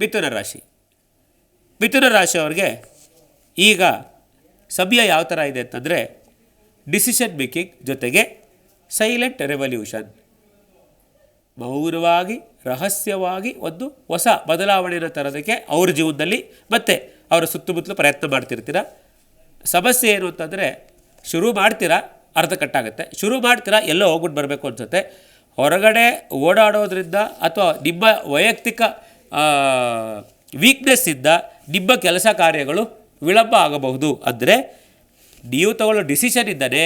ಮಿಥುನ ರಾಶಿ. ಮಿಥುನ ರಾಶಿಯವ್ರಿಗೆ ಈಗ ಸಮಯ ಯಾವ ಥರ ಇದೆ ಅಂತಂದರೆ ಡಿಸಿಷನ್ ಮೇಕಿಂಗ್ ಜೊತೆಗೆ ಸೈಲೆಂಟ್ ರೆವಲ್ಯೂಷನ್ ಮೌನವಾಗಿ, ರಹಸ್ಯವಾಗಿ ಒಂದು ಹೊಸ ಬದಲಾವಣೆಯನ್ನು ತರೋದಕ್ಕೆ ಅವ್ರ ಜೀವನದಲ್ಲಿ ಮತ್ತು ಅವರ ಸುತ್ತಮುತ್ತಲು ಪ್ರಯತ್ನ ಮಾಡ್ತಿರ್ತೀರ? ಸಮಸ್ಯೆ ಏನು ಅಂತಂದರೆ ಶುರು ಮಾಡ್ತೀರಾ, ಅರ್ಧ ಕಟ್ಟಾಗುತ್ತೆ. ಶುರು ಮಾಡ್ತೀರಾ, ಎಲ್ಲೋ ಹೋಗ್ಬಿಟ್ಟು ಬರಬೇಕು ಅನ್ಸುತ್ತೆ. ಹೊರಗಡೆ ಓಡಾಡೋದ್ರಿಂದ ಅಥವಾ ನಿಮ್ಮ ವೈಯಕ್ತಿಕ ವೀಕ್ನೆಸ್ಸಿಂದ ನಿಮ್ಮ ಕೆಲಸ ಕಾರ್ಯಗಳು ವಿಳಂಬ ಆಗಬಹುದು. ಅಂದರೆ ನೀವು ತಗೊಳ್ಳೋ ಡಿಸಿಷನ್ ಇದ್ದರೆ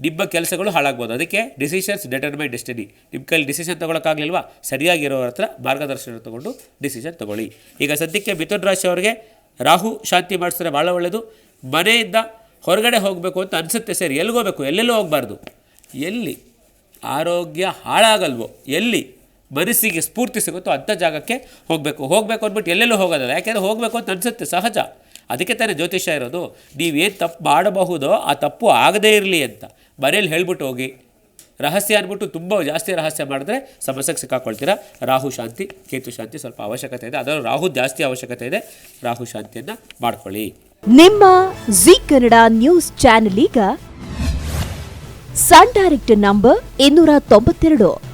ನಿಮ್ಮ ಕೆಲಸಗಳು ಹಾಳಾಗ್ಬೋದು. ಅದಕ್ಕೆ ಡಿಸಿಷನ್ಸ್ ಡೆಟರ್ಮೈನ್ ಡೆಸ್ಟಿನಿ ನಿಮ್ಮ ಕೈಲಿ ಡಿಸಿಷನ್ ತೊಗೊಳಕ್ಕಾಗಲಿಲ್ವಾ? ಸರಿಯಾಗಿರೋರ ಹತ್ರ ಮಾರ್ಗದರ್ಶನ ತೊಗೊಂಡು ಡಿಸಿಷನ್ ತೊಗೊಳ್ಳಿ. ಈಗ ಸದ್ಯಕ್ಕೆ ಮಿಥುನ್ ರಾಶಿ ಅವರಿಗೆ ರಾಹು ಶಾಂತಿ ಮಾಡಿಸಿದ್ರೆ ಭಾಳ ಒಳ್ಳೆಯದು ಮನೆಯಿಂದ ಹೊರಗಡೆ ಹೋಗಬೇಕು ಅಂತ ಅನಿಸುತ್ತೆ ಸರಿ. ಎಲ್ಲಿಗೆ ಹೋಗ್ಬೇಕು ಎಲ್ಲೆಲ್ಲೂ ಹೋಗಬಾರ್ದು. ಎಲ್ಲಿ? ಆರೋಗ್ಯ ಹಾಳಾಗಲ್ವೋ? ಎಲ್ಲಿ? ಮನಸ್ಸಿಗೆ ಸ್ಫೂರ್ತಿ ಸಿಗುತ್ತೋ ಅಂಥ ಜಾಗಕ್ಕೆ ಹೋಗಬೇಕು. ಹೋಗಬೇಕು ಅಂದ್ಬಿಟ್ಟು ಎಲ್ಲೆಲ್ಲೂ ಹೋಗೋದಲ್ಲ. ಯಾಕೆಂದರೆ ಹೋಗಬೇಕು ಅಂತ ಅನಿಸುತ್ತೆ, ಸಹಜ. ಅದಕ್ಕೆ ತಾನೇ ಜ್ಯೋತಿಷ್ಯ ಇರೋದು. ನೀವೇನು ತಪ್ಪು ಮಾಡಬಹುದೋ ಆ ತಪ್ಪು ಆಗದೇ ಇರಲಿ ಅಂತ. ಮನೇಲಿ ಹೇಳ್ಬಿಟ್ಟು ಹೋಗಿ. ರಹಸ್ಯ ಅಂದ್ಬಿಟ್ಟು ತುಂಬ ಜಾಸ್ತಿ ರಹಸ್ಯ ಮಾಡಿದ್ರೆ ಸಮಸ್ಯೆಗೆ ಸಿಕ್ಕಾಕೊಳ್ತೀರಾ? ರಾಹು ಶಾಂತಿ, ಕೇತು ಶಾಂತಿ ಸ್ವಲ್ಪ ಅವಶ್ಯಕತೆ ಇದೆ. ಅದರಲ್ಲೂ ರಾಹು ಜಾಸ್ತಿ ಅವಶ್ಯಕತೆ ಇದೆ. ರಾಹು ಶಾಂತಿಯನ್ನು ಮಾಡ್ಕೊಳ್ಳಿ. ನಿಮ್ಮ ಜಿ ಕನ್ನಡ ನ್ಯೂಸ್ ಚಾನೆಲ್ ಈಗ ಸನ್ ಡೈರೆಕ್ಟ್ ನಂಬರ್ ಇನ್ನೂರ ತೊಂಬತ್ತೆರಡು.